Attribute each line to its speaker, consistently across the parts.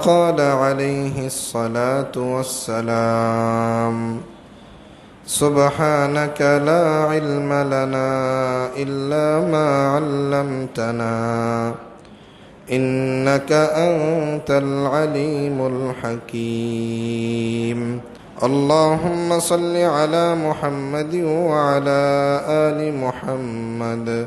Speaker 1: قال عليه الصلاة والسلام. سبحانك لا علم لنا إلا ما علمتنا. إنك أنت العليم الحكيم. اللهم صل على محمد وعلى آل محمد.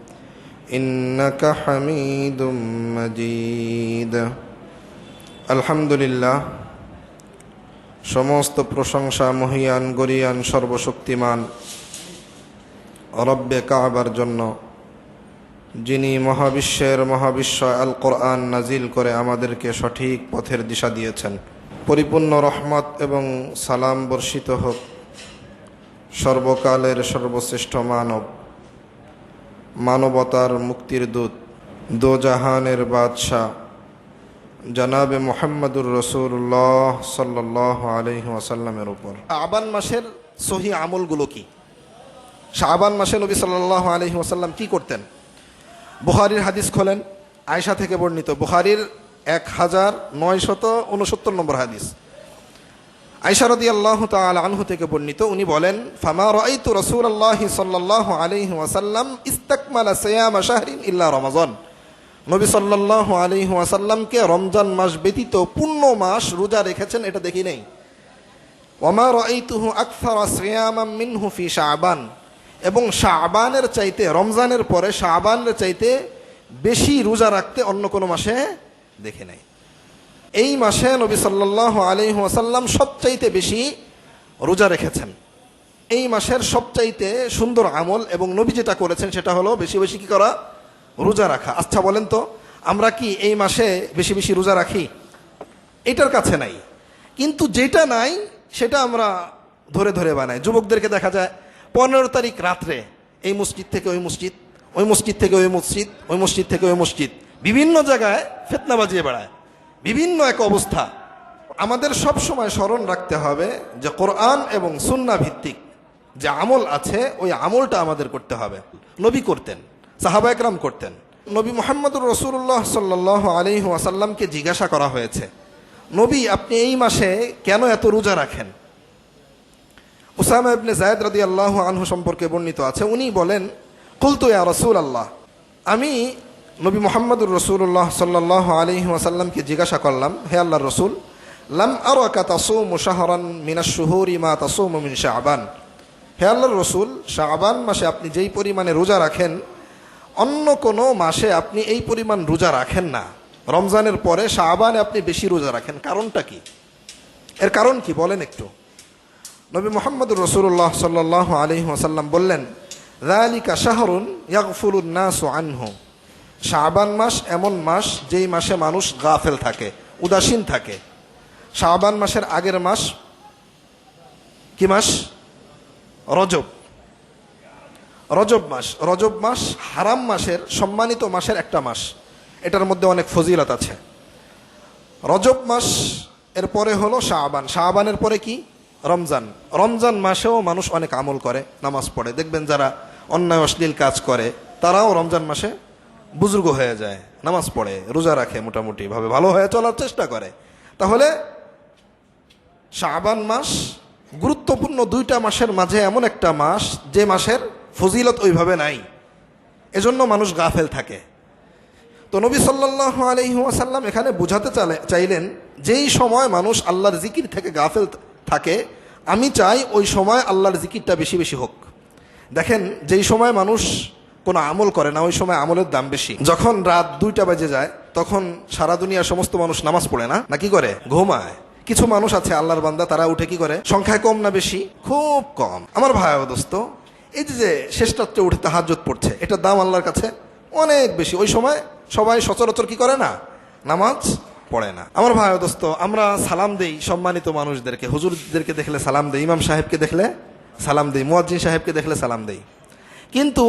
Speaker 1: إنك حميد مجيد الحمد لله সমস্ত প্রশংসা মহিয়ান গরিয়ান সর্বশক্তিমান রব্বে কাবার জন্য যিনি মহাবিশ্বের মহাবিশ্ব আল কোরআন নাজিল করে আমাদেরকে সঠিক পথের দিশা দিয়েছেন পরিপূর্ণ রহমত এবং সালাম বর্ষিত হোক সর্বকালের সর্বশ্রেষ্ঠ মানব মানবতার মুক্তির দূত, দোজাহানের বাদশাহ, জনাবে মোহাম্মদুর রসুল্লাহ সাল্লাহ আলহি ওয়াসাল্লামের উপর। আবান মাসের সহি আমলগুলো কি? শাহবান মাসে নবী সাল্লাহ আলহি ওয়াসাল্লাম কি করতেন? বুহারির হাদিস খোলেন আয়সা থেকে বর্ণিত বুহারির এক হাজার নয়শত উনসত্তর নম্বর হাদিস। আইসারদি আল্লাহ আনহু থেকে বর্ণিত, উনি বলেন, ফামা আল্লাহ ইস্তাকমালা শাহরিন রমাজন। নবী সাল্লাহ আলহি ওয়াসাল্লামকে রমজান মাস ব্যতীত পূর্ণ মাস রোজা রেখেছেন, এটা দেখি নেই। ওমা মিনহু ফি শাবান। এবং শাবানের চাইতে, রমজানের পরে শাবানের চাইতে বেশি রোজা রাখতে অন্য কোনো মাসে দেখে নেই। এই মাসে নবী সাল্লাহ আলহি ওয়াসাল্লাম সবচাইতে বেশি রোজা রেখেছেন। এই মাসের সবচাইতে সুন্দর আমল এবং নবী যেটা করেছেন সেটা হলো বেশি বেশি কি করা? রোজা রাখা। আচ্ছা বলেন তো, আমরা কি এই মাসে বেশি বেশি রোজা রাখি? এটার কাছে নাই। কিন্তু যেটা নাই, সেটা আমরা ধরে ধরে বানাই। যুবকদেরকে দেখা যায়, পনেরো তারিখ রাত্রে এই মসজিদ থেকে ওই মসজিদ ওই মসজিদ থেকে ওই মসজিদ ওই মসজিদ থেকে ওই মসজিদ, বিভিন্ন জায়গায় ফেতনা বাজিয়ে বেড়ায়। বিভিন্ন এক অবস্থা। আমাদের সব সময় স্মরণ রাখতে হবে যে কোরআন এবং সুন্না ভিত্তিক যে আমল আছে, ওই আমলটা আমাদের করতে হবে। নবী করতেন, সাহাবা একরাম করতেন। নবী মোহাম্মদুর রসুল্লাহ সাল্লাহ আলী ওয়াসাল্লামকে জিজ্ঞাসা করা হয়েছে, নবী, আপনি এই মাসে কেন এত রোজা রাখেন? উসামা ইবনে জায়দ রাদি আল্লাহ আনহু সম্পর্কে বর্ণিত আছে। উনি বলেন, কুলতু ইয়া রসুল আল্লাহ আমি নবী মোহাম্মদুর রসুল্লাহ সাল্লাহ আলী ওয়াসাল্লামকে জিজ্ঞাসা করলাম, হে আল্লাহ রসুল, লাম আরকা তাসুম শাহরান মিনা শুহুরি মা তাসুম মিন শাহবান হে আল্লাহর রসুল শাহবান মাসে আপনি যেই পরিমাণে রোজা রাখেন, অন্য কোনো মাসে আপনি এই পরিমাণ রোজা রাখেন না। রমজানের পরে শাহবানে আপনি বেশি রোজা রাখেন। কারণটা কি? এর কারণ কি বলেন একটু। নবী মোহাম্মদুর রসুল্লাহ সাল্লাহ আলহি ওসাল্লাম বললেন রালিকা শাহরুন ইয়াকফুলুন নাস আনহু। শাহবান মাস এমন মাস যেই মাসে মানুষ গাফেল থাকে, উদাসীন থাকে। শাহবান মাসের আগের মাস কি মাস? রজব। রজব মাস। রজব মাস হারাম মাসের, সম্মানিত মাসের একটা মাস। এটার মধ্যে অনেক ফজিলত আছে। রজব মাস এর পরে হলো শাহবান শাহবানের পরে কি? রমজান। রমজান মাসেও মানুষ অনেক আমল করে, নামাজ পড়ে। দেখবেন যারা অন্যায় অশ্লীল কাজ করে, তারাও রমজান মাসে বুজুর্গ হয়ে যায়, নামাজ পড়ে, রোজা রাখে মোটামুটি, ভাবে ভালো হয়ে চলার চেষ্টা করে। তাহলে শাহবান মাস গুরুত্বপূর্ণ দুইটা মাসের মাঝে এমন একটা মাস, যে মাসের ফজিলত ওইভাবে নাই। এজন্য মানুষ গাফেল থাকে। তো নবী সাল্লাহ আলহিহাসাল্লাম এখানে বুঝাতে চাইলেন, যেই সময় মানুষ আল্লাহর জিকির থেকে গাফেল থাকে, আমি চাই ওই সময় আল্লাহর জিকিরটা বেশি বেশি হোক। দেখেন, যেই সময় মানুষ কোনো আমল করে না, ওই সময় আমলের দাম বেশি। যখন রাত দুইটা বাজে যায়, তখন সারা দুনিয়ার সমস্ত মানুষ নামাজ পড়ে না? না কি করে? ঘুমায়। কিছু মানুষ আছে আল্লাহর বান্দা, তারা উঠে কি করে? সংখ্যায় কম না বেশি? খুব কম। আমার ভাই দোস্ত, এই যে শেষ রাত্রে উঠে তাহাজত পড়ছে, এটার দাম আল্লাহর কাছে অনেক বেশি। ওই সময় সবাই সচরাচর কি করে না? নামাজ পড়ে না। আমার ভাই দোস্ত, আমরা সালাম দেই সম্মানিত মানুষদেরকে। হুজুরদেরকে দেখলে সালাম দেই, ইমাম সাহেবকে দেখলে সালাম দেই, মুয়াজ্জিন সাহেবকে দেখলে সালাম দেই। কিন্তু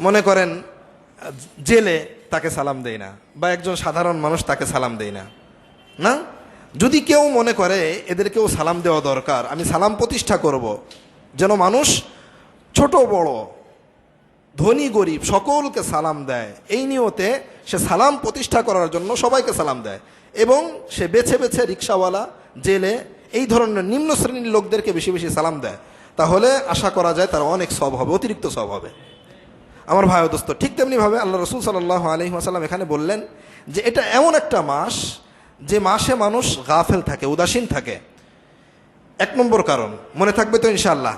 Speaker 1: মনে করেন, জেলে তাকে সালাম দেয় না, বা একজন সাধারণ মানুষ তাকে সালাম দেয় না। না? যদি কেউ মনে করে, এদেরকেও সালাম দেওয়া দরকার, আমি সালাম প্রতিষ্ঠা করব, যেন মানুষ ছোট বড়, ধনী গরিব সকলকে সালাম দেয়, এই নিয়তে সে সালাম প্রতিষ্ঠা করার জন্য সবাইকে সালাম দেয়। এবং সে বেছে বেছে রিক্সাওয়ালা, জেলে, এই ধরনের নিম্ন শ্রেণির লোকদেরকে বেশি বেশি সালাম দেয়। তাহলে আশা করা যায় তার অনেক সব হবে, অতিরিক্ত সব হবে। আমার ভাই দোস্ত, ঠিক তেমনিভাবে আল্লাহ রসুল সাল্লাহ আলহি আসাল্লাম এখানে বললেন যে এটা এমন একটা মাস যে মাসে মানুষ গাফেল থাকে, উদাসীন থাকে। এক নম্বর কারণ, মনে থাকবে তো ইনশাল্লাহ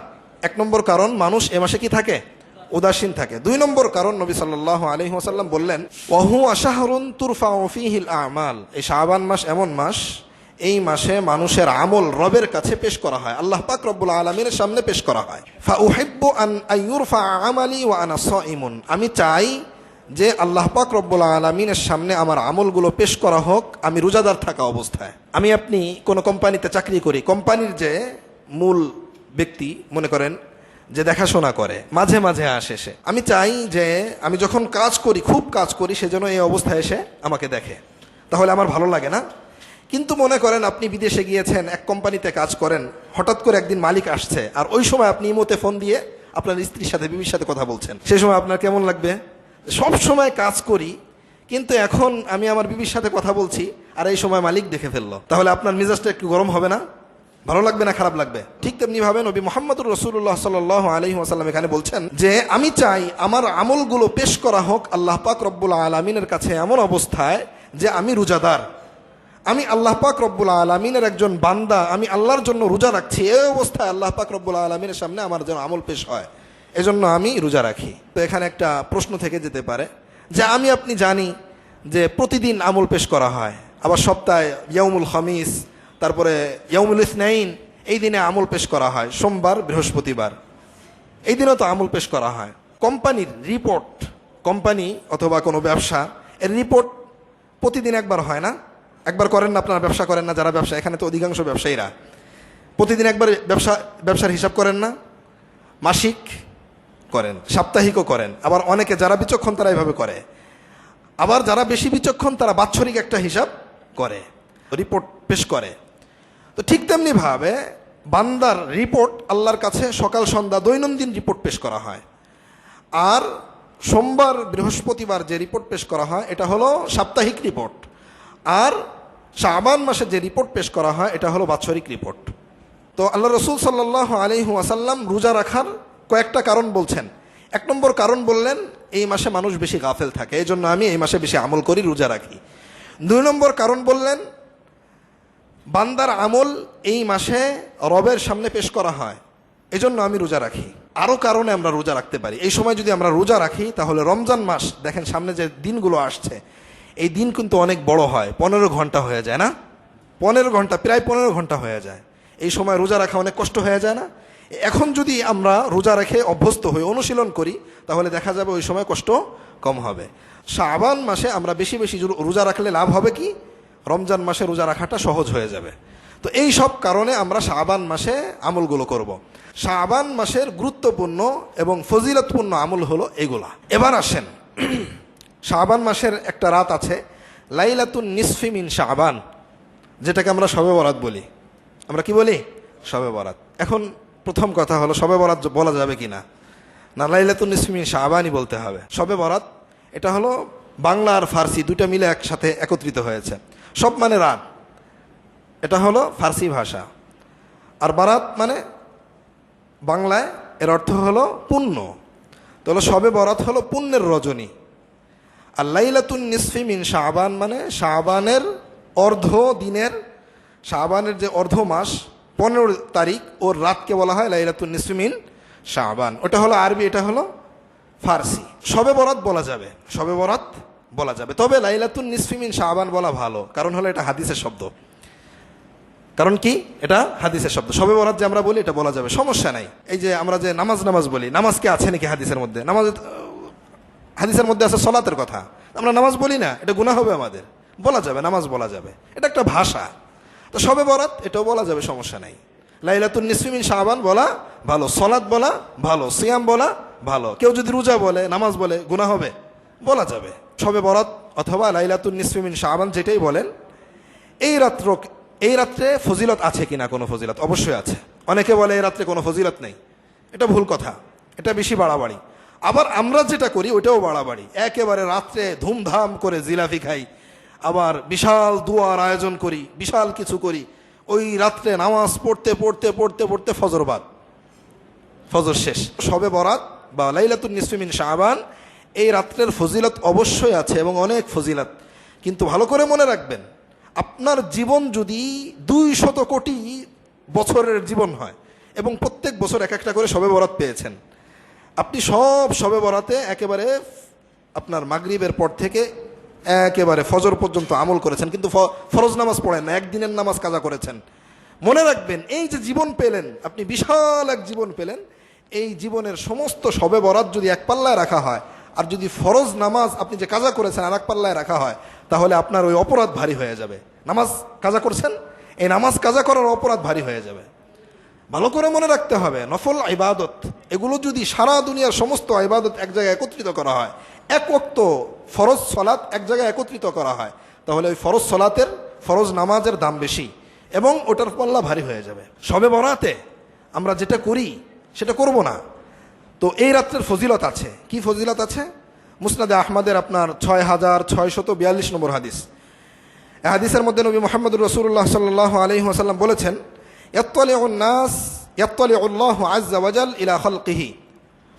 Speaker 1: এক নম্বর কারণ মানুষ এ মাসে কি থাকে? উদাসীন থাকে। দুই নম্বর কারণ নবী সাল্লাহ আলহি আসাল্লাম বললেন অহু আশাহরুন তুরফা ওফিহিল আমাল। এই শাহবান মাস এমন মাস এই মাসে মানুষের আমল রবের কাছে পেশ করা হয়। আল্লাহ পাক রব্বুল আলমিনের সামনে পেশ করা হয়। ফা আন আনা আমি চাই যে আল্লাহ পাক রব্বুল আলমিনের সামনে আমার আমলগুলো পেশ করা হোক, আমি রোজাদার থাকা অবস্থায়। আমি আপনি কোনো কোম্পানিতে চাকরি করি, কোম্পানির যে মূল ব্যক্তি, মনে করেন, যে দেখাশোনা করে, মাঝে মাঝে আসে সে। আমি চাই যে আমি যখন কাজ করি, খুব কাজ করি সেজন্য এই অবস্থায় এসে আমাকে দেখে। তাহলে আমার ভালো লাগে না? কিন্তু মনে করেন আপনি বিদেশে গিয়েছেন, এক কোম্পানিতে কাজ করেন, হঠাৎ করে একদিন মালিক আসছে, আর ওই সময় আপনি ইমোতে ফোন দিয়ে আপনার স্ত্রীর সাথে, বিবির সাথে কথা বলছেন। সেই সময় আপনার কেমন লাগবে? সব সময় কাজ করি, কিন্তু এখন আমি আমার বিবির সাথে কথা বলছি, আর এই সময় মালিক দেখে ফেলল। তাহলে আপনার মেজাজটা একটু গরম হবে না? ভালো লাগবে না, খারাপ লাগবে? ঠিক তেমনি ভাবে নবী মোহাম্মদুর রসুল্লাহ সাল আলহি আসাল্লাম এখানে বলছেন যে, আমি চাই আমার আমলগুলো পেশ করা হোক আল্লাহ পাক রব্বুল আলমিনের কাছে এমন অবস্থায় যে আমি রোজাদার। আমি আল্লাহ পাক রব্বুল আলমিনের একজন বান্দা, আমি আল্লাহর জন্য রোজা রাখছি। এই অবস্থায় আল্লাহ পাক রব্বুল আলমিনের সামনে আমার যেন আমল পেশ হয়। এজন্য আমি রোজা রাখি। তো এখানে একটা প্রশ্ন থেকে যেতে পারে, যে আমি আপনি জানি যে প্রতিদিন আমল পেশ করা হয়, আবার সপ্তাহে ইয়ামুল খমিস, তারপরে ইয়ামুল ইসনাইন, এই দিনে আমল পেশ করা হয়, সোমবার, বৃহস্পতিবার। এই দিনও তো আমল পেশ করা হয়। কোম্পানির রিপোর্ট, কোম্পানি অথবা কোনো ব্যবসা, এর রিপোর্ট প্রতিদিন একবার হয় না? একবার করেন না, আপনারা ব্যবসা করেন না, যারা ব্যবসা, এখানে তো অধিকাংশ ব্যবসায়ীরা। প্রতিদিন একবার ব্যবসা, ব্যবসার হিসাব করেন না, মাসিক করেন, সাপ্তাহিকও করেন, আবার অনেকে যারা বিচক্ষণ তারা এভাবে করে। আবার যারা বেশি বিচক্ষণ তারা বাৎসরিক একটা হিসাব করে রিপোর্ট পেশ করে। তো ঠিক তেমনি ভাবে বান্দার রিপোর্ট আল্লাহর কাছে সকাল, সন্ধ্যা দৈনন্দিন রিপোর্ট পেশ করা হয়। আর সোমবার, বৃহস্পতিবার যে রিপোর্ট পেশ করা হয়, এটা হলো সাপ্তাহিক রিপোর্ট আর শাবান মাসে যে রিপোর্ট পেশ করা হয়, এটা হলো বাৎসরিক রিপোর্ট তো আল্লাহ রসুল সাল্লাহ আলহি আসাল্লাম রোজা রাখার কয়েকটা কারণ বলছেন। এক নম্বর কারণ বললেন, এই মাসে মানুষ বেশি গাফেল থাকে এই জন্য আমি এই মাসে বেশি আমল করি, রোজা রাখি। দুই নম্বর কারণ বললেন, বান্দার আমল এই মাসে রবের সামনে পেশ করা হয়, এজন্য আমি রোজা রাখি। আরও কারণে আমরা রোজা রাখতে পারি। এই সময় যদি আমরা রোজা রাখি, তাহলে রমজান মাস, দেখেন সামনে যে দিনগুলো আসছে এই দিন কিন্তু অনেক বড় হয়, পনেরো ঘণ্টা হয়ে যায় না? পনেরো ঘণ্টা, প্রায় পনেরো ঘণ্টা হয়ে যায়। এই সময় রোজা রাখা অনেক কষ্ট হয়ে যায় না? এখন যদি আমরা রোজা রেখে অভ্যস্ত হই অনুশীলন করি, তাহলে দেখা যাবে ওই সময় কষ্ট কম হবে। শাবান মাসে আমরা বেশি বেশি রোজা রাখলে লাভ হবে কি? রমজান মাসে রোজা রাখাটা সহজ হয়ে যাবে। তো এই সব কারণে আমরা শাবান মাসে আমলগুলো করব। শাবান মাসের গুরুত্বপূর্ণ এবং ফজিলতপূর্ণ আমল হলো এগুলা। এবার আসেন। শাবান মাসের একটা রাত আছে, লাইলাতুন নিসফিমিন শাবান, যেটাকে আমরা শবে বরাত বলি। আমরা কি বলি? শবে বরাত। এখন প্রথম কথা হলো শবে বরাত বলা যাবে কি না না লাইলাতুন নিসফিমিন শাবানই বলতে হবে। শবে বরাত, এটা হলো বাংলা আর ফার্সি দুইটা মিলে একসাথে একত্রিত হয়েছে। সব মানে রাত এটা হলো ফার্সি ভাষা। আর বারাত মানে বাংলায় এর অর্থ হলো পুণ্য। তাহলে সবে বরাত হলো পুণ্যের রজনী। আর লাইলাতুন নিসফি মিন শাহবান মানে শাহবানের অর্ধ দিনের শাহবানের যে অর্ধ মাস, পনেরো তারিখ ওর রাতকে বলা হয় লাইলাতুন নিসফি মিন শাহবান ওটা হলো আরবি, এটা হলো ফার্সি। সবে বরাত বলা যাবে, সবে বরাত বলা যাবে। তবে লাইলাতুন নিসফি মিন শাহবান বলা ভালো, কারণ হলো এটা হাদিসের শব্দ। কারণ কি? এটা হাদিসের শব্দ। সবে বরাত যে আমরা বলি, এটা বলা যাবে। সমস্যা নাই। এই যে আমরা যে নামাজ নামাজ বলি, নামাজ কি আছে নাকি হাদিসের মধ্যে? নামাজ হাদিসের মধ্যে আছে সলাতের কথা। আমরা নামাজ বলি না, এটা গুণা হবে আমাদের। বলা যাবে, নামাজ বলা যাবে। এটা একটা ভাষা। তো সবে বরাত, এটাও বলা যাবে, সমস্যা নাই। লাইলাতুন নিসফিমিন শাহবান বলা ভালো সলাদ বলা ভালো, সিয়াম বলা ভালো। কেউ যদি রোজা বলে, নামাজ বলে, গুনাহ হবে, বলা যাবে। সবে বরাত অথবা লাইলাতুন নিসফিমিন শাহবান যেটাই বলেন, এই রাত্র, এই রাত্রে ফজিলত আছে কিনা কোনো ফজিলত? অবশ্যই আছে। অনেকে বলে এই রাত্রে কোনো ফজিলত নেই। এটা ভুল কথা। এটা বেশি বাড়াবাড়ি। আবার আমরা যেটা করি, ওইটাও বাড়াবাড়ি। একেবারে রাত্রে ধুমধাম করে জিলাপি খাই। আবার বিশাল দুয়ার আয়োজন করি, বিশাল কিছু করি। ওই রাত্রে নামাজ পড়তে পড়তে পড়তে পড়তে ফজরবাদ ফজর শেষ। সবে বরাত বা লাইলাতুন নিসফিমিন শাহবান এই রাত্রের ফজিলত অবশ্যই আছে এবং অনেক ফজিলত। কিন্তু ভালো করে মনে রাখবেন, আপনার জীবন যদি দুই শত কোটি বছরের জীবন হয় এবং প্রত্যেক বছর এক একটা করে সবে বরাত পেয়েছেন আপনি সব সবে বরাতে একেবারে আপনার মাগরিবের পর থেকে একেবারে ফজর পর্যন্ত আমল করেছেন, কিন্তু ফরজ নামাজ পড়েন না, একদিনের নামাজ কাজা করেছেন। মনে রাখবেন, এই যে জীবন পেলেন, আপনি বিশাল এক জীবন পেলেন, এই জীবনের সমস্ত সবে বরাত যদি এক পাল্লায় রাখা হয়, আর যদি ফরজ নামাজ আপনি যে কাজা করেছেন আর এক পাল্লায় রাখা হয়, তাহলে আপনার ওই অপরাধ ভারী হয়ে যাবে। নামাজ কাজা করছেন? এই নামাজ কাজা করার অপরাধ ভারী হয়ে যাবে। ভালো করে মনে রাখতে হবে, নফল ইবাদত, এগুলো যদি সারা দুনিয়ার সমস্ত ইবাদত এক জায়গায় একত্রিত করা হয়, এক ওক্ত ফরজ সলাৎ এক জায়গায় একত্রিত করা হয়, তাহলে ওই ফরজ সলাতের, ফরজ নামাজের দাম বেশি এবং ওটার পাল্লা ভারী হয়ে যাবে। সবে বরাতে আমরা যেটা করি, সেটা করব না। তো এই রাত্রের ফজিলত আছে। কি ফজিলত আছে? মুসনাদে আহমদের আপনার ছয় হাজার ছয়শত বিয়াল্লিশ নম্বর হাদিস। হাদিসের মধ্যে নবী মোহাম্মদুর রসুল্লাহ সাল্লাহ আলহি আসাল্লাম বলেছেন ইয়াত্তালি নাস ইয়াত্তালি উল্লাহ আজ্জা ওয়াজাল ইলা খলকিহি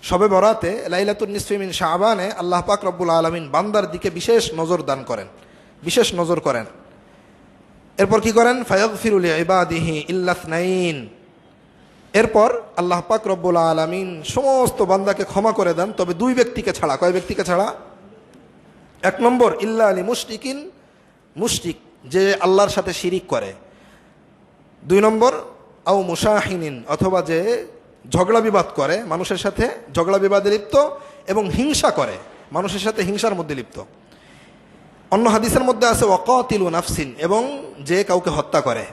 Speaker 1: সবে বরাতে লাইলাতুন নিসফিমিন শাহবানে আল্লাহ পাক রব্বুল আলমিন বান্দার দিকে বিশেষ নজর দান করেন। বিশেষ নজর করেন। এরপর কি করেন? ফায়গফিরুল ইবাদিহি ইল্লাথনাইন এরপর আল্লাহ পাক রব্বুল আলমিন সমস্ত বান্দাকে ক্ষমা করে দেন, তবে দুই ব্যক্তিকে ছাড়া। কয় ব্যক্তিকে ছাড়া? এক নম্বর, ইল্লা আলী মুশরিকিন মুশরিক যে আল্লাহর সাথে শিরিক করে। দুই নম্বর, আও মুশাহিনিন, অথবা যে ঝগড়া বিবাদ করে, মানুষের সাথে ঝগড়া বিবাদে লিপ্ত এবং হিংসা করে, মানুষের সাথে হিংসার মধ্যে লিপ্ত। অন্য হাদিসের মধ্যে আছে, ওয়াকাতিলু নাফসিন, এবং যে কাউকে হত্যা করে।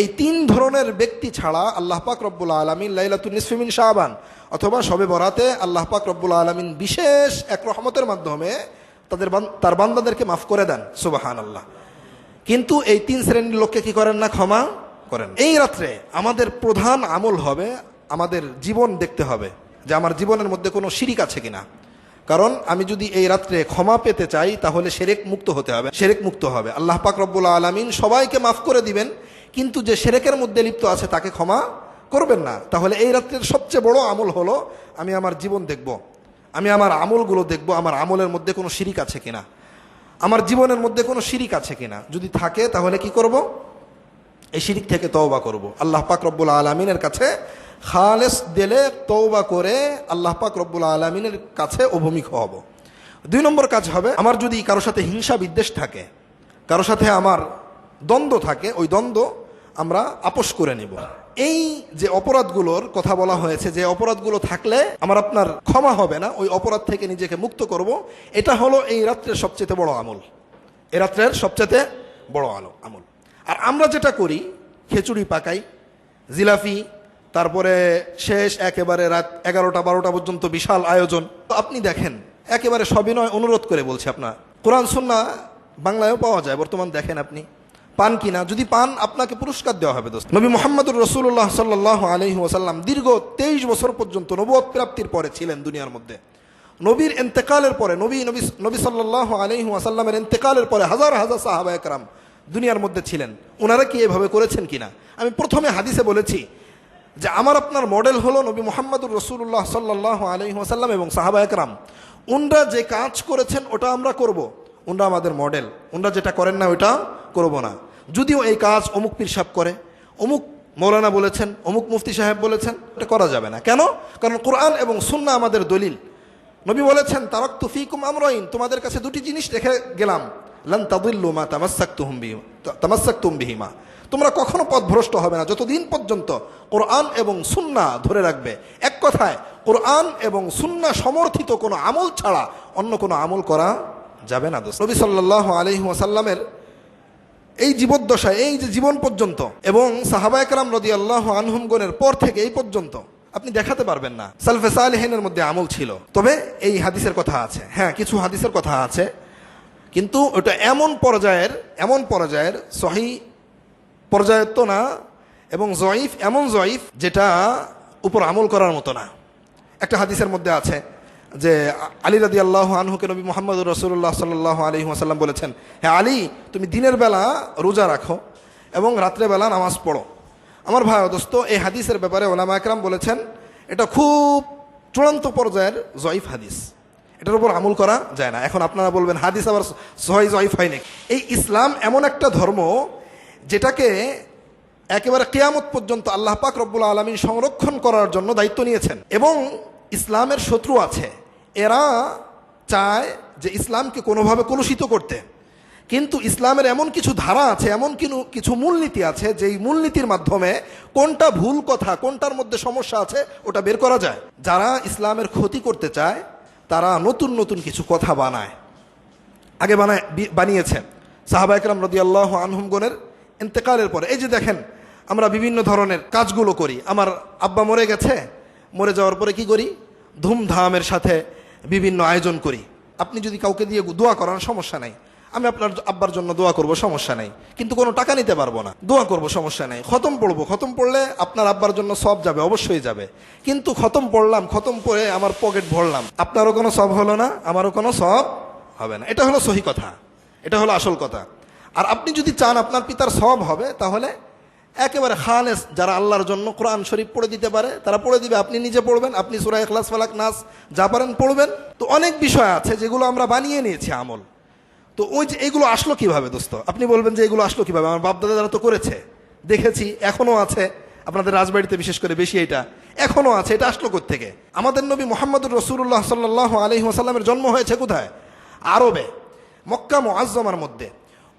Speaker 1: এই তিন ধরনের ব্যক্তি ছাড়া আল্লাহ পাক রব্বুল আলমিন লাইলাতুল নিসফিমিন শাহবান অথবা সবে বরাতে আল্লাহ পাক রব্বুল আলমিন বিশেষ এক রহমতের মাধ্যমে তাদের তার বান্দাদেরকে মাফ করে দেন সুবাহান আল্লাহ কিন্তু এই তিন শ্রেণির লোককে কি করেন না ক্ষমা? করেন। এই রাত্রে আমাদের প্রধান আমল হবে আমাদের জীবন দেখতে হবে যে আমার জীবনের মধ্যে কোনো শিরিক আছে কিনা। কারণ আমি যদি এই রাত্রে ক্ষমা পেতে চাই, তাহলে সেরেক মুক্ত হতে হবে, সেরেক মুক্ত হবে। আল্লাহ পাক রব্বুল আলমিন সবাইকে মাফ করে দিবেন, কিন্তু যে সেরেকের মধ্যে লিপ্ত আছে তাকে ক্ষমা করবেন না। তাহলে এই রাত্রের সবচেয়ে বড় আমল হলো, আমি আমার জীবন দেখব, আমি আমার আমলগুলো দেখব, আমার আমলের মধ্যে কোনো শিরিক আছে কিনা। আমার জীবনের মধ্যে কোনো শিরিক আছে কিনা। যদি থাকে, তাহলে কি করব? এই শিরিক থেকে তওবা করব। আল্লাহ পাক রব্বুল আলমিনের কাছে খালেস দিলে তওবা করে আল্লাহ পাক রব্বুল আলমিনের কাছে অভূমিক হব। দুই নম্বর কাজ হবে, আমার যদি কারোর সাথে হিংসা বিদ্বেষ থাকে কারোর সাথে আমার দ্বন্দ্ব থাকে, ওই দ্বন্দ্ব আমরা আপোষ করে নিব। এই যে অপরাধগুলোর কথা বলা হয়েছে, যে অপরাধগুলো থাকলে আমার আপনার ক্ষমা হবে না, ওই অপরাধ থেকে নিজেকে মুক্ত করব, এটা হলো এই রাত্রের সবচেয়ে বড় আমল। এ রাত্রের সবচেয়ে বড় আলো আমল। আর আমরা যেটা করি, খিচুড়ি পাকাই, জিলাপি, তারপরে শেষ একেবারে রাত এগারোটা, বারোটা পর্যন্ত বিশাল আয়োজন। তো আপনি দেখেন, একেবারে সবিনয় অনুরোধ করে বলছি আপনার। কোরআন, সুন্না বাংলায়ও পাওয়া যায়, বর্তমান দেখেন আপনি। পান কিনা যদি পান, আপনাকে পুরস্কার দেওয়া হবে, দোস্ত। নবী মোহাম্মদুর রসুল্লাহ সাল্লাহ আলহি ওসাল্লাম দীর্ঘ তেইশ বছর পর্যন্ত নবদ প্রাপ্তির পরে ছিলেন দুনিয়ার মধ্যে। নবীর এন্তেকালের পরে, নবী নবী নবী সাল্লাহ আলহি ওয়াসাল্লামের এন্তেকালের পরে হাজার হাজার সাহাবা একরাম দুনিয়ার মধ্যে ছিলেন। ওনারা কি এভাবে করেছেন কিনা? আমি প্রথমে হাদিসে বলেছি যে আমার আপনার মডেল হলো নবী মোহাম্মদুর রসুল্লাহ সাল্লাহ আলহি ওয়াসাল্লাম এবং সাহাবা একরাম। উনরা যে কাজ করেছেন, ওটা আমরা করব। উনরা আমাদের মডেল। উনরা যেটা করেন না, ওইটা করব না। যদিও এই কাজ অমুক পীর সাহেব করে, অমুক মৌলানা বলেছেন, অমুক মুফতি সাহেব বলেছেন এটা করা যাবে না। কেন? কারণ কোরআন এবং সুন্না আমাদের দলিল। নবী বলেছেন তারক তুফিকুম আমরাইন তোমাদের কাছে দুটি জিনিস রেখে গেলাম। লান তাদিল্লু মা তামাসাক তুহুম তামাসাক তুম বিহিমা। তোমরা কখনো পথভ্রষ্ট হবে না। যতদিন পর্যন্ত কোরআন এবং সুন্না ধরে রাখবে, এক কথায়, কোরআন এবং সুন্না সমর্থিত কোনো আমল ছাড়া অন্য কোনো আমল করা যাবে না দোস্ত। নবী সাল্লাহ আলহি এই জীবদ্দশায়, এই যে জীবন পর্যন্ত এবং সাহাবা একরাম রদি আল্লাহ আনহুমগণের পর থেকে এই পর্যন্ত আপনি দেখাতে পারবেন না। সালফেসা সালেহিনের মধ্যে আমল ছিল। তবে এই হাদিসের কথা আছে। হ্যাঁ কিছু হাদিসের কথা আছে। কিন্তু ওটা এমন পর্যায়ের এমন পর্যায়ের সহি পর্যায়ের তো না এবং জয়ীফ এমন জয়ীফ যেটা উপর আমল করার মতো না। একটা হাদিসের মধ্যে আছে যে আলী রাদি আল্লাহ আনহুকে নবী মোহাম্মদ রসুল্লাহ সাল্লাহ আলী আসাল্লাম বলেছেন হ্যাঁ আলী, তুমি দিনের বেলা রোজা রাখো এবং রাত্রেবেলা নামাজ পড়ো। আমার ভাই দোস্ত, এই হাদিসের ব্যাপারে ওলামা একরাম বলেছেন, এটা খুব চূড়ান্ত পর্যায়ের জয়ীফ হাদিস। এটার উপর আমল করা যায় না। এখন আপনারা বলবেন, হাদিস আবার সহি, জয়ীফ হয় নাকি? এই ইসলাম এমন একটা ধর্ম যেটাকে একেবারে কেয়ামত পর্যন্ত আল্লাহ পাক রব্বুল আলমিন সংরক্ষণ করার জন্য দায়িত্ব নিয়েছেন। এবং ইসলামের শত্রু আছে। এরা চায় যে ইসলামকে কোনোভাবে কলুষিত করতে। কিন্তু ইসলামের এমন কিছু ধারা আছে, এমন কিছু মূলনীতি আছে, যেই মূলনীতির মাধ্যমে কোনটা ভুল কথা, কোনটার মধ্যে সমস্যা আছে, ওটা বের করা যায়। যারা ইসলামের ক্ষতি করতে চায় তারা নতুন নতুন কিছু কথা বানায়। আগে বানায় বানিয়েছেন। সাহাবা একরাম রদি আল্লাহ আনহুমগণের ইন্তেকালের পরে, এই যে দেখেন, আমরা বিভিন্ন ধরনের কাজগুলো করি। আমার আব্বা মরে গেছে, মরে যাওয়ার পরে কি করি? ধুমধামের সাথে বিভিন্ন আয়োজন করি। আপনি যদি কাউকে দিয়ে দোয়া করান, সমস্যা নাই। আমি আপনার আব্বার জন্য দোয়া করব, সমস্যা নেই। কিন্তু কোনো টাকা নিতে পারব না। দোয়া করব, সমস্যা নেই। খতম পড়ব, খতম পড়লে আপনার আব্বার জন্য সব যাবে, অবশ্যই যাবে। কিন্তু খতম পড়লাম, খতম পড়ে আমার পকেট ভরলাম, আপনারও কোনো সব হলো না, আমারও কোনো সব হবে না। এটা হলো সহি কথা। এটা হলো আসল কথা। আর আপনি যদি চান আপনার পিতার সব হবে, তাহলে একেবারে খালেস যারা আল্লাহর জন্য কোরআন শরীফ পড়ে দিতে পারে, তারা পড়ে দিবে, আপনি নিজে পড়বেন, আপনি সুরাই ইখলাস, ফালাক, নাস যা পারেন পড়বেন। তো অনেক বিষয় আছে যেগুলো আমরা বানিয়ে নিয়েছি আমল। তো ওই যে এগুলো আসলো কীভাবে, দোস্ত? আপনি বলবেন যে এগুলো আসলো কীভাবে? আমার বাপদাদা বাপদাদারা তো করেছে, দেখেছি, এখনও আছে। আপনাদের রাজবাড়িতে বিশেষ করে বেশি এটা। এখনও আছে, এটা আসলো থেকে আমাদের নবী মোহাম্মদুর রসুল্লাহ সাল্লাহ আলহি আসাল্লামের জন্ম হয়েছে কোথায়? আরবে, মক্কা মোয়াজ্জমার মধ্যে।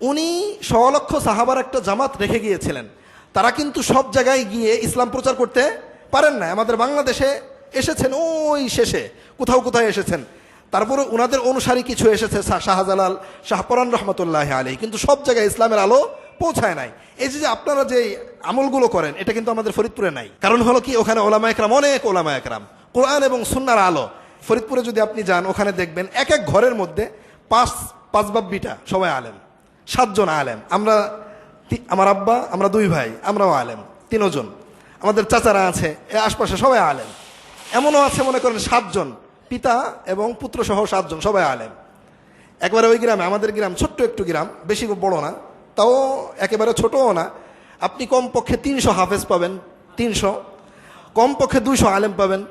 Speaker 1: উনি সলক্ষ সাহাবার একটা জামাত রেখে গিয়েছিলেন। তারা কিন্তু সব জায়গায় গিয়ে ইসলাম প্রচার করতে পারেন না আমাদের বাংলাদেশে এসেছেন ওই শেষে, কোথাও কোথায় এসেছেন। তারপরে ওনাদের অনুসারী কিছু এসেছে, শাহ- শাহজালাল শাহপরান রহমতুল্লাহ আলী কিন্তু সব জায়গায় ইসলামের আলো পৌঁছায় নাই। এই যে আপনারা যে আমলগুলো করেন, এটা কিন্তু আমাদের ফরিদপুরে নাই। কারণ হলো কি, ওখানে ওলামা একরাম, অনেক ওলামা একরাম। কোরআন এবং সুন্নার আলো। ফরিদপুরে যদি আপনি যান, ওখানে দেখবেন এক এক ঘরের মধ্যে পাঁচ পাঁচ বাব্বিটা সবাই আলেম। সাতজন আলেম। আমরা আমার আব্বা, আমরা দুই ভাই, আমরাও আলেম, তিনজন। আমাদের চাচারা আছে, এ আশপাশে সবাই আলেম। এমনও আছে মনে করেন সাতজন। পিতা এবং পুত্র সহ সাতজন, সবাই আলেম। একবারে ওই গ্রামে, আমাদের গ্রাম ছোট্ট একটু গ্রাম, বেশি বড় না, তাও একেবারে ছোটও না। আপনি কমপক্ষে তিনশো হাফেজ পাবেন, তিনশো। কমপক্ষে দুইশো আলেম পাবেন।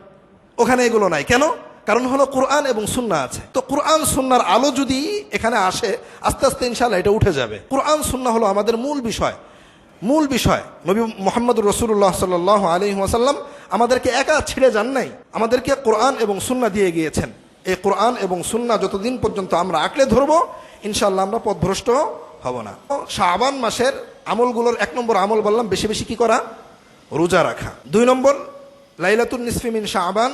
Speaker 1: ওখানে এগুলো নাই। কেন? কারণ হলো কোরআন এবং সুন্না আছে। তো কোরআন, সুন্নার আলো যদি এখানে আসে, আস্তে আস্তে ইনশাল্লাহ এটা উঠে যাবে। কোরআন, সুন্না হলো আমাদের মূল বিষয়। মূল বিষয়। নবী মোহাম্মদ রসুল্লাহ সাল্লাহ আলী ওয়াসাল্লাম আমাদেরকে একা ছিঁড়ে যান নাই। আমাদেরকে কোরআন এবং সুন্না দিয়ে গিয়েছেন। এই কোরআন এবং সুন্না যতদিন পর্যন্ত আমরা আঁকড়ে ধরবো ইনশাল্লাহ আমরা পথভ্রষ্ট হব না। শাহবান মাসের আমলগুলোর এক নম্বর আমল বললাম, বেশি বেশি কি করা? রোজা রাখা। দুই নম্বর, লাইলাতুন নিসফিমিন শাহবান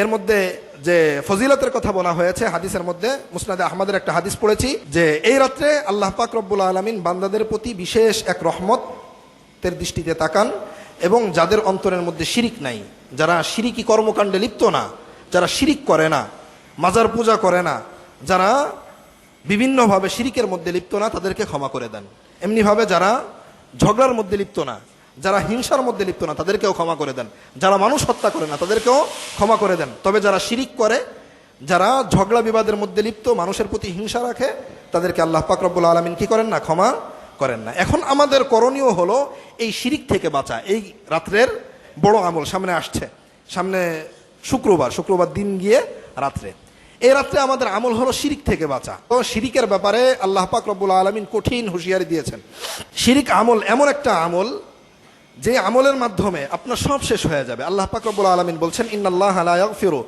Speaker 1: এর মধ্যে যে ফজিলতের কথা বলা হয়েছে, হাদিসের মধ্যে, মুসনাদে আহমদের একটা হাদিস পড়েছি, যে এই রাত্রে আল্লাহ পাক রব্বুল আলমিন বান্দাদের প্রতি বিশেষ এক রহমতের দৃষ্টিতে তাকান। এবং যাদের অন্তরের মধ্যে শিরিক নাই, যারা শিরিকি কর্মকাণ্ডে লিপ্ত না, যারা শিরিক করে না, মাজার পূজা করে না, যারা বিভিন্নভাবে শিরিকের মধ্যে লিপ্ত না, তাদেরকে ক্ষমা করে দেন। এমনিভাবে যারা ঝগড়ার মধ্যে লিপ্ত না, যারা হিংসার মধ্যে লিপ্ত না, তাদেরকেও ক্ষমা করে দেন। যারা মানুষ হত্যা করে না, তাদেরকেও ক্ষমা করে দেন। তবে যারা শিরিক করে, যারা ঝগড়া বিবাদের মধ্যে লিপ্ত, মানুষের প্রতি হিংসা রাখে, তাদেরকে আল্লাহ পাক রব্বুল আলমিন কি করেন না, ক্ষমা করেন না। এখন আমাদের করণীয় হলো এই শিরিক থেকে বাঁচা। এই রাত্রের বড় আমল সামনে আসছে। সামনে শুক্রবার শুক্রবার দিন গিয়ে রাত্রে। এই রাত্রে আমাদের আমল হলো শিরিক থেকে বাঁচা। তো শিরিকের ব্যাপারে আল্লাহ পাক রব্বুল আলমিন কঠিন হুঁশিয়ারি দিয়েছেন। শিরিক আমল এমন একটা আমল যে আমলের মাধ্যমে আপনার সব শেষ হয়ে যাবে। আল্লাহ পাক রব্বুল আলমিন বলছেন, ইন্নাল্লাহ লা ইয়াগফিরু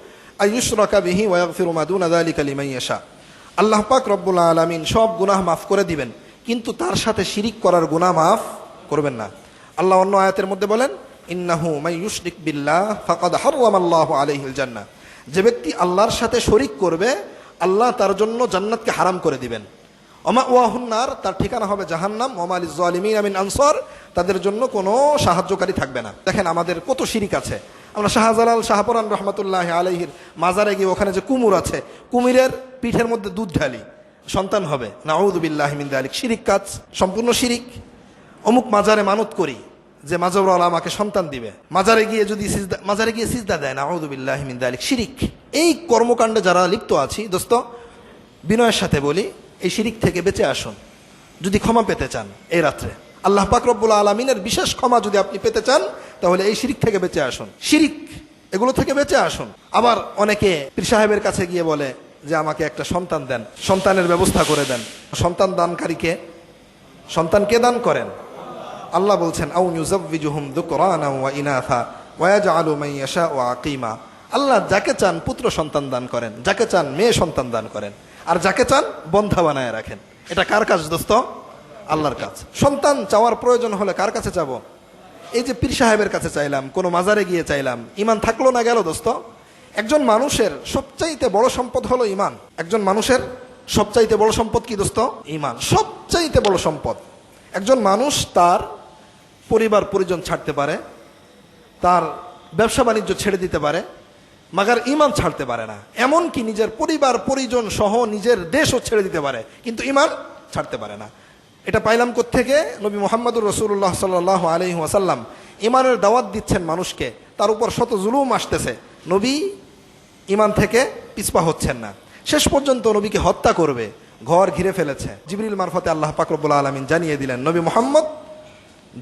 Speaker 1: আইয়ুশরাকা বিহি ওয়া ইয়াগফিরু মা দুনা যালিকা লিমান ইয়াশা। আল্লাহ পাক রব্বুল আলমিন সব গুনাহ মাফ করে দিবেন। কিন্তু তার সাথে শিরিক করার গুনাহ মাফ করবেন না। আল্লাহ অন্য আয়াতের মধ্যে বলেন, ইন্নাহু মাই ইউশরিক বিল্লাহ ফাকাদ হাররামাল্লাহু আলাইহিল জান্নাহ। যে ব্যক্তি আল্লাহর সাথে শরিক করবে, আল্লাহ তার জন্য জান্নাতকে হারাম করে দিবেন। অমা ওয়াহুন্নার তার ঠিকানা হবে জাহান্নাম। ওমাল জালিমিন আমিন আনসর, তাদের জন্য কোনো সাহায্যকারী থাকবে না। দেখেন আমাদের কত শিরিক আছে। আমরা শাহজালাল শাহপরান রহমতুল্লাহ আলহির মাজারে গিয়ে ওখানে যে কুমুর আছে, কুমিরের পিঠের মধ্যে দুধ ঢালি। সন্তান হবে। নাউদুবিল্লাহ মিন্দা আলিক শিরিক কাজ, সম্পূর্ণ শিরিক। অমুক মাজারে মানত করি, যে মাজারওয়ালা আমাকে সন্তান দিবে। মাজারে গিয়ে যদি মাজারে গিয়ে সিজদা দেয় না আউদুবিল্লাহ মিন্দা আলিক শিরিক। এই কর্মকাণ্ডে যারা লিপ্ত আছি, দোস্ত, বিনয়ের সাথে বলি, এই শিরিক থেকে বেঁচে আসুন। যদি ক্ষমা পেতে চান, এই রাত্রে। আল্লাহ পাক রব্বুল আলমিনের বিশেষ ক্ষমা যদি আপনি পেতে চান, তাহলে এই শিরিক থেকে বেঁচে আসুন। শিরিক, এগুলো থেকে বেঁচে আসুন। আবার অনেকে পীর সাহেবের কাছে গিয়ে বলে যে আমাকে একটা সন্তান দেন, সন্তানের ব্যবস্থা করে দেন। সন্তান দানকারীকে সন্তান কে দান করেন। আল্লাহ বলছেন আউ ইউজাব্বিজুহুম দুকরানা ওয়া ইনাথা ওয়া ইয়াজআলু মান ইয়াশাউ আকিমা। আল্লাহ যাকে চান পুত্র সন্তান দান করেন, যাকে চান মেয়ে সন্তান দান করেন, আর যাকে চান বন্ধা বানায় রাখেন। এটা কার কাজ দোস্ত? আল্লাহর কাজ। সন্তান চাওয়ার প্রয়োজন হলে কার কাছে যাব এই যে পীর সাহেবের কাছে চাইলাম, কোনো মাজারে গিয়ে চাইলাম ইমান থাকল না গেল দোস্ত? একজন মানুষের সবচাইতে বড় সম্পদ হলো ইমান একজন মানুষের সবচাইতে বড় সম্পদ কি দোস্ত? ইমান সবচাইতে বড় সম্পদ। একজন মানুষ তার পরিবার, পরিজন ছাড়তে পারে, তার ব্যবসা বাণিজ্য ছেড়ে দিতে পারে, মাগার ইমান ছাড়তে পারে না। এমনকি নিজের পরিবার, পরিজন সহ নিজের দেশও ছেড়ে দিতে পারে, কিন্তু ইমান ছাড়তে পারে না। এটা পাইলাম থেকে নবী মোহাম্মদুর রসুল্লাহ সাল আলহি ওয়াসাল্লাম। ইমানের দাওয়াত দিচ্ছেন মানুষকে। তার উপর শত জুলুম আসতেছে। নবী ইমান থেকে পিছপা হচ্ছেন না। শেষ পর্যন্ত নবীকে হত্যা করবে, ঘর ঘিরে ফেলেছে। জিবরিল মারফতে আল্লাহ পাকরবুল আলমিন জানিয়ে দিলেন, নবী মোহাম্মদ,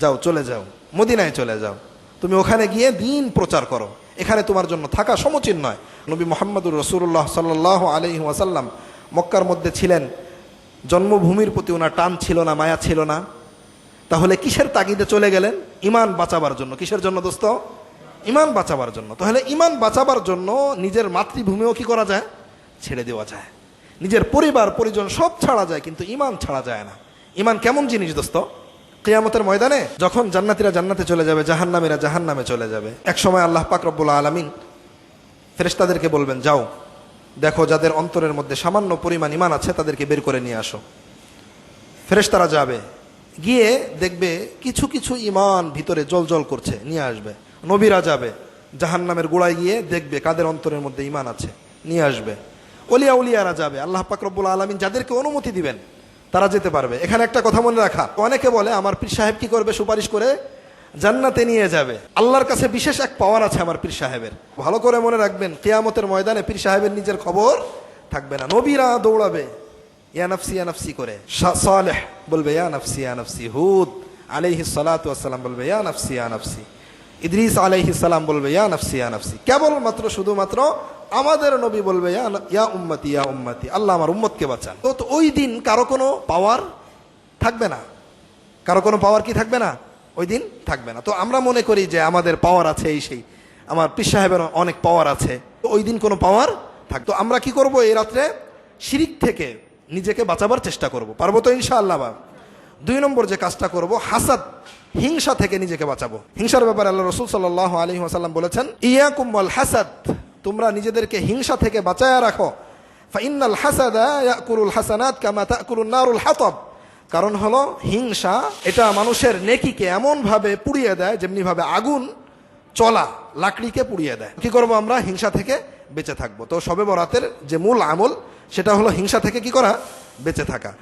Speaker 1: যাও, চলে যাও, মদিনায় চলে যাও। তুমি ওখানে গিয়ে দিন প্রচার করো। এখানে তোমার জন্য থাকা সমচীন নয়। নবী মোহাম্মদুর রসুল্লাহ সাল্লাহ আলহি ওয়াসাল্লাম মক্কার মধ্যে ছিলেন। জন্মভূমির প্রতি ওনার টান ছিল না, মায়া ছিল না। তাহলে কিসের তাগিদে চলে গেলেন? ইমান বাঁচাবার জন্য। কিসের জন্য দোস্ত? ইমান বাঁচাবার জন্য। তাহলে ইমান বাঁচাবার জন্য নিজের মাতৃভূমিও কি করা যায়? ছেড়ে দেওয়া যায়। নিজের পরিবার, পরিজন সব ছাড়া যায়, কিন্তু ইমান ছাড়া যায় না। ইমান কেমন জিনিস দোস্ত? কেয়ামতের ময়দানে যখন জান্নাতিরা জান্নাতে চলে যাবে, জাহান্নামীরা জাহান্নামে চলে যাবে এক সময় আল্লাহ পাক রব্বুল আলমিন ফেরেশতাদেরকে বলবেন, যাও, দেখো যাদের অন্তরের মধ্যে সামান্য পরিমাণ ইমান আছে, তাদেরকে বের করে নিয়ে আসো। ফেরেশতারা যাবে, গিয়ে দেখবে কিছু কিছু ইমান ভিতরে জল জল করছে, নিয়ে আসবে। নবীরা যাবে, জাহান্নামের গোড়ায় গিয়ে দেখবে কাদের অন্তরের মধ্যে ইমান আছে, নিয়ে আসবে। অলিয়া উলিয়ারা যাবে, আল্লাহ পাক রব্বুল আলমিন যাদেরকে অনুমতি দিবেন, তারা যেতে পারবে। এখানে একটা কথা মনে রাখা, অনেকে বলে, আমার পীর সাহেব কি করবে? সুপারিশ করে জান্নাতে নিয়ে যাবে। আল্লাহর কাছে বিশেষ এক পাওয়ার আছে আমার পীর সাহেবের। ভালো করে মনে রাখবেন, কেয়ামতের ময়দানে পীর সাহেবের নিজের খবর থাকবে না। নবীরা দৌড়াবে, ইয়া নফসি ইয়া নফসি করে। বলবে, ইয়া নফসি ইয়া নফসি, হুদ। আলাইহিস সালাতু বলবে, ইয়া নফসি ইয়া নফসি। ইদ্রিস আলাইহিস সালাম বলবে, ইয়া নফসি ইয়া নফসি। কেবলমাত্র, শুধুমাত্র আমাদের নবী বলবে, ইয়া ইয়া উম্মতি ইয়া উম্মতি, আল্লাহ আমার উম্মতকে বাঁচান। তো তো ওই দিন কারও কোনো পাওয়ার থাকবে না? কারও কোনো পাওয়ার কি থাকবে না? ওই দিন থাকবে না। তো আমরা মনে করি যে আমাদের পাওয়ার আছে এই সেই। আমার পীর সাহেবের অনেক পাওয়ার আছে। তো ওই দিন কোনো পাওয়ার থাক তো আমরা কি করব এই রাত্রে? শিরিক থেকে নিজেকে বাঁচাবার চেষ্টা করব। পারব তো ইনশাআল্লাহ দুই নম্বর যে কাজটা করব, হাসাদ হিংসা থেকে নিজেকে বাঁচাবো। হিংসার ব্যাপারে আল্লাহ রসুল সাল্লাহ আলী আসাল্লাম বলেছেন ইয়া কুম্বল হাসাদ তোমরা নিজেদেরকে হিংসা থেকে বাঁচায়া রাখো। ফাইনাল হাসাদা ইয়াকুলুল হাসানাত কামা নারুল হাতব কারণ হলো হিংসা এটা মানুষের নেকিকে এমন ভাবে পুড়িয়ে দেয় যেমনি ভাবে আগুন চলা লাকড়িকে পুড়িয়ে দেয়। কি করব আমরা? হিংসা থেকে বেঁচে থাকব। তো সবে বরাতের যে মূল আমল, সেটা হলো হিংসা থেকে কি করা? বেঁচে থাকা।